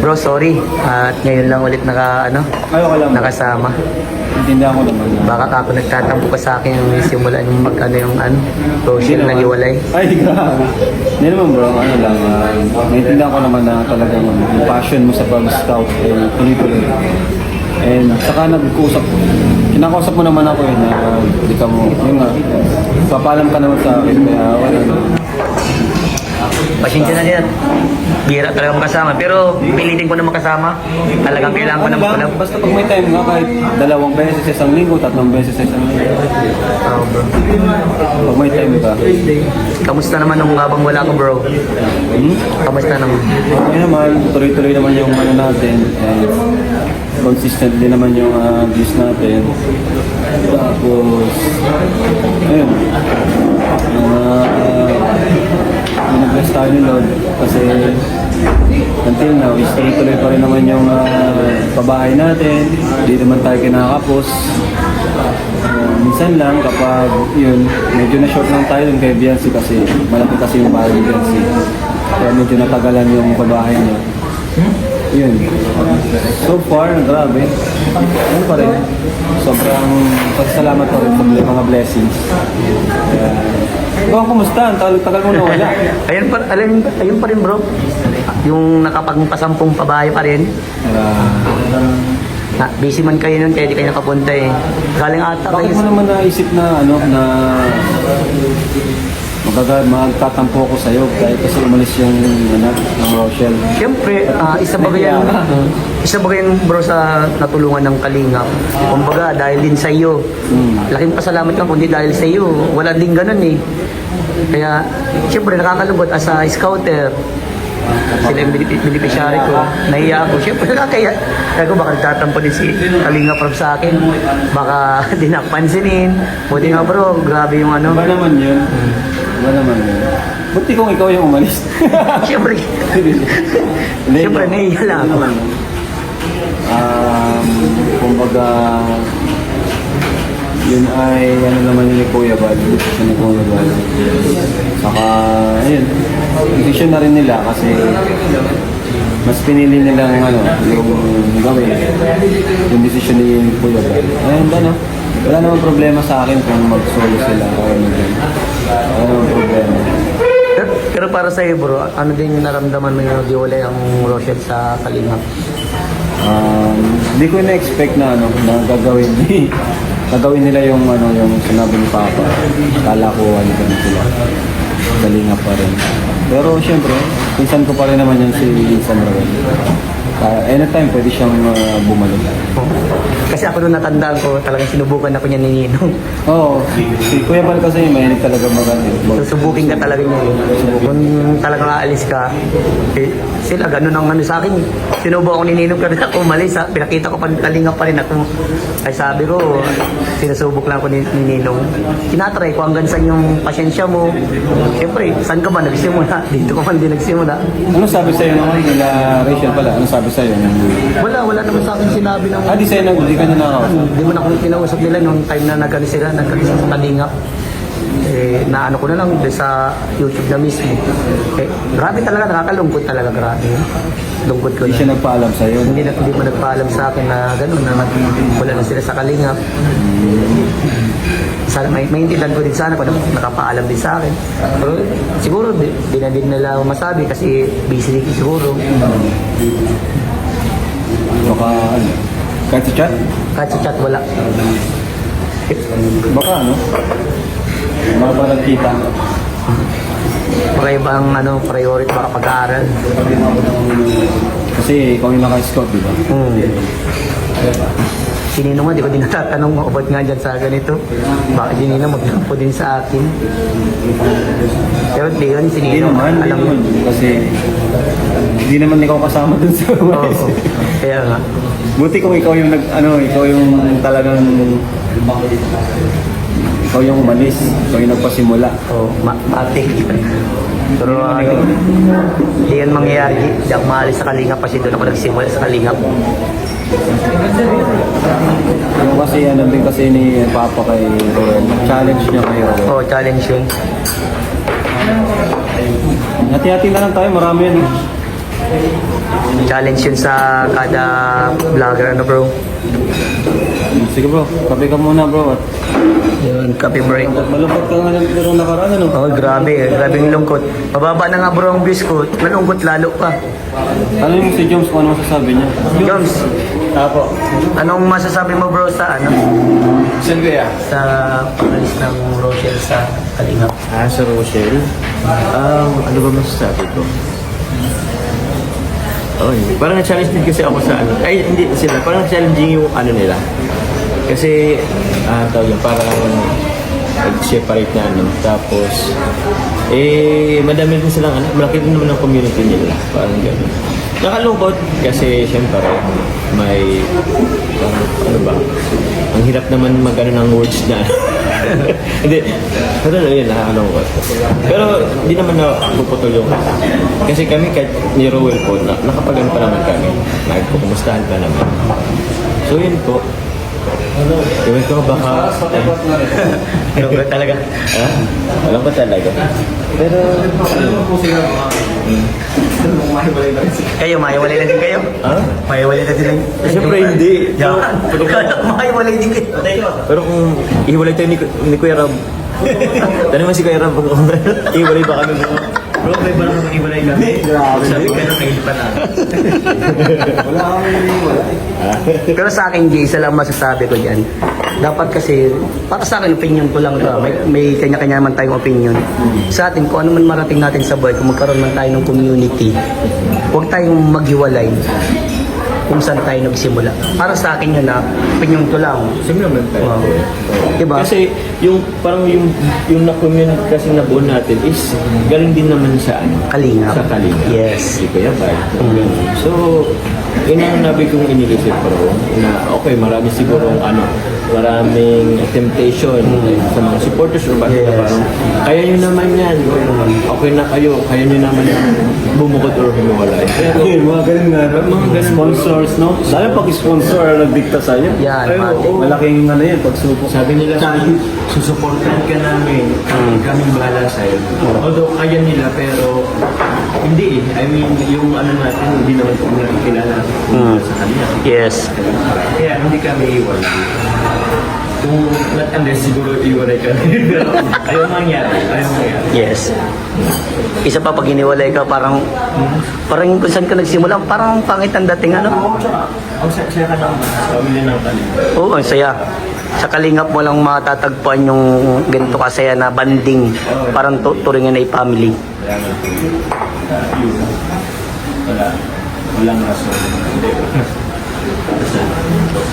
Bro, sorry. At ngayon lang ulit naka, ano, Ayoko lang. nakasama. Intindihan ko naman. Baka ako nagtatampo ka sa akin yung simula nung mag, ano yung, ano, social naman. nag-iwalay. Ay, grabe. Hindi naman bro, ano lang. Uh, naintindihan ko naman na talagang yung passion mo sa pag-scout ay tuloy-tuloy. And saka nag-usap, kinakausap mo naman ako eh na hindi ka mo, yun nga, papalam ka naman sa akin kaya wala na. Pasensya na din. Bira talaga makasama. Pero pilitin ko na makasama. Talagang kailangan ko na Ano basta pag may time nga kahit dalawang beses sa isang linggo, tatlong beses sa isang linggo. Pag may time ka. Kamusta naman nung habang wala ko, bro? Hmm? Kamusta naman? Okay naman, tuloy-tuloy naman yung ano natin. And consistent din naman yung ah, views natin. Tapos, ayun. Uh, Nag-bless tayo ni Lord kasi until now, tuloy-tuloy pa rin naman yung ah, pabahay natin. Hindi naman tayo kinakapos. Uh, minsan lang kapag yun, medyo na-short lang tayo dun kay Biancy kasi malaki kasi yung bahay ni Biancy. Kaya medyo natagalan yung pabahay niya. Yun. So far, grabe. Ano pa rin? Sobrang pasalamat pa rin sa mga blessings. Kaya, Bang, kumusta? Ang tagal-tagal mo nawala. Ayun pa, alam, ayun pa rin, bro. Yung nakapagpasampung pabahay pa rin. Na, busy man kayo nun, kaya di kayo nakapunta eh. Galing ata bakit kayo mo sa... naman naisip na ano na magaga magtatampo ko sa'yo dahil kasi umalis yung anak ng Rochelle. Siyempre, ah, isa ba yan, isa ba yan bro sa natulungan ng Kalingap? Kumbaga, dahil din sa iyo. Hmm. Laking pasalamat lang kundi dahil sa iyo. Wala din ganun eh. Kaya, siyempre, nakakalungkot as a scouter. Sila yung beneficiary ko. Nahiya ako. Siyempre, nakakaya. Kaya ko baka nagtatampo din si Kalinga Prab sa akin. Baka di napansinin. Buti nga bro, grabe yung ano. Iba naman yun. Iba naman yun. Buti kung ikaw yung umalis. Siyempre, Siyempre, Hindi ako. naman. Um, kumbaga, yun ay ano naman yun ni Kuya Bal, decision ni Kuya Bal. Saka, ayun, decision na rin nila kasi mas pinili nila ng ano, yung gawin, yung decision ni Kuya Bal. And ano, wala namang problema sa akin kung mag-solo sila o ano namang problema. Pero, pero para sa iyo bro, ano din yung naramdaman mo yung diwalay ang Rochelle sa Kalingap? Um, hindi ko na-expect na ano, na gagawin ni gagawin nila yung ano yung sinabi ni Papa. Kala ko ano ganun sila. Galinga pa rin. Pero syempre, pinsan ko pa rin naman yan si Insan Ravel. Kaya anytime pwede siyang uh, bumalik. Kasi ako nung natandaan ko, talagang sinubukan ako niya ni Ninong. Oo, si, si Kuya Bal kasi mahilig talaga mag Susubukin ka talaga niya. Kung talagang aalis ka, eh, sila ganun ang ano sa akin. Sinubo ako ni Ninong pero ako umalis. Ha? Pinakita ko pa, talinga pa rin ako. Ay sabi ko, sinusubok lang ako ni, ni Ninong. Tinatry ko hanggang saan yung pasyensya mo. Siyempre, saan ka ba nagsimula? Dito ka man din nagsimula. Ano sabi sa'yo naman nila Rachel pala? Ano sabi sa'yo? Wala, wala naman sa akin sinabi ng Ah, di sa'yo nag- di ka na nakakausap. Hindi mo na akong kinausap nila nung time na nagkano sila, nagkano sa Kalingap. Eh, naano ko na lang sa YouTube na mismo. Eh, grabe talaga, nakakalungkot talaga, grabe. Lungkot ko Hindi na. siya nagpaalam sa'yo. Hindi, na, hindi mo nagpaalam sa akin na gano'n, na nag, wala na sila sa Kalingap. Sana, may, maintindihan ko din sana kung nakapaalam din sa akin. Pero siguro, di, di na din nila masabi kasi busy din siguro. Baka ano? Kahit sa chat? Kahit sa chat, wala. Baka ano? Mga pa nagkita. Para ibang ano, priority baka pag-aaral. Kasi ikaw yung naka-scout, di ba? Hmm. Si Ninong nga, di ko din natatanong mo about nga dyan sa ganito. Bakit si Ninong magtampo din sa akin? Pero di yun, si Hindi naman, hindi alam mo. naman. Kasi hindi naman ikaw kasama dun sa Oo, umalis. kaya nga. Buti kung ikaw yung nag, ano, ikaw yung talagang ikaw yung umalis, ikaw yung nagpasimula. Oh, ma matik. Pero ano, di yan mangyayari. Di ako maalis sa Kalingap kasi doon ako nagsimula sa Kalingap. Yung kasi ano din kasi ni Papa kay Roel, challenge niya kay Roel. Oh, challenge yun. Hati-hati na lang tayo, marami yan. Challenge yun sa kada vlogger, ano bro? Sige bro, kape ka muna bro. At Yun, coffee break. malungkot ka nga lang pero nakaraan ano. Oh, grabe, grabe yung lungkot. Mababa na nga bro ang views ko, malungkot lalo pa. Ano yung si Jones ano masasabi niya? Joms, Apo. anong masasabi mo bro sa ano? Saan kaya? Sa pag-alis ng Rochelle sa Kalingap? Ah, sa Rochelle? Um, ano ba masasabi ko? Oh, hindi. Parang na-challenge din kasi ako sa ano. Ay, hindi sila. Parang challenging yung ano nila. Kasi, ah, tawag yun, parang nag-separate na ano. Tapos, eh, madami din silang ano. Malaki din naman ang community nila. Parang gano'n. Nakalungkot kasi syempre may ano, ano ba? Ang hirap naman magano ng words na. Hindi. Pero ano yun nakakalungkot pero hindi naman na puputol yung kasi kami kahit ni Rowell po na, nakapagano pa naman kami. Nagpukumustahan pa naman. So yun po Gawin ko baka Lungkot talaga. ha? Alam ko talaga pero Kayo, mahiwalay na din kayo? ha? Mahiwalay na din lang. Siyempre hindi ko mahiwalay din kayo. Pero kung ihiwalay tayo ni, ni Kuya Rab, tanong mo si Kuya Rab kung ihiwalay ba kami mo. Bro, may ba naman ihiwalay kami? Grabe. Sabi ka na pa na. Wala kami wala. Pero sa akin, Jay, isa lang masasabi ko dyan. Dapat kasi, para sa akin, opinion ko lang to. ah. May, may kanya-kanya naman tayong opinion. Sa atin, kung ano man marating natin sa buhay, kung magkaroon man tayo ng community, huwag tayong maghiwalay kung saan tayo nagsimula. Para sa akin yun na, opinion ko lang. Naman tayo. Wow. Diba? Kasi yung parang yung yung na-commune kasi nabuo natin is galing din naman sa ano? Kalingap. Sa Kalingap. Yes. Si Kuya Val. So, yun ang nabi kong iniisip bro na okay, marami siguro ano, maraming temptation sa mga supporters or bakit Yes. parang kaya nyo naman yan. Okay na kayo, kaya nyo naman bumukod or humiwalay. Pero, Okay, mga ganun nga. Mga ganun. sponsors, no? Sana pag sponsor ang nagdikta sa inyo. Yan, Ay, mati. oo. Malaking ano yan, pagsubok. Sabi nila, susuportahan ka namin, kaming bahala sa'yo. Although kaya nila, pero hindi eh. I mean, yung ano natin, hindi naman kami nakikilala Mm. sa kanila. Yes. Kaya hindi kami iwan. Kung unless siguro iwanay kami. pero ayaw mangyari. Ayaw mangyari. Yes. Isa pa pag iniwalay ka, parang, parang kung saan ka nagsimula, parang pangit ang dating ano. Oo, tsaka, ang saya ka naman. Pamilya ng talino. Oo, ang saya. Sa kalingap mo lang matatagpuan yung ganito kasaya na banding. Parang tu- turingan ay family. Kaya nga, yun. Wala. Walang rason. Hindi.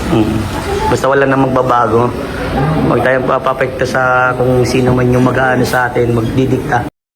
Mm. Basta wala na magbabago. Huwag tayong papapekto sa kung sino man yung mag-aano sa atin, magdidikta.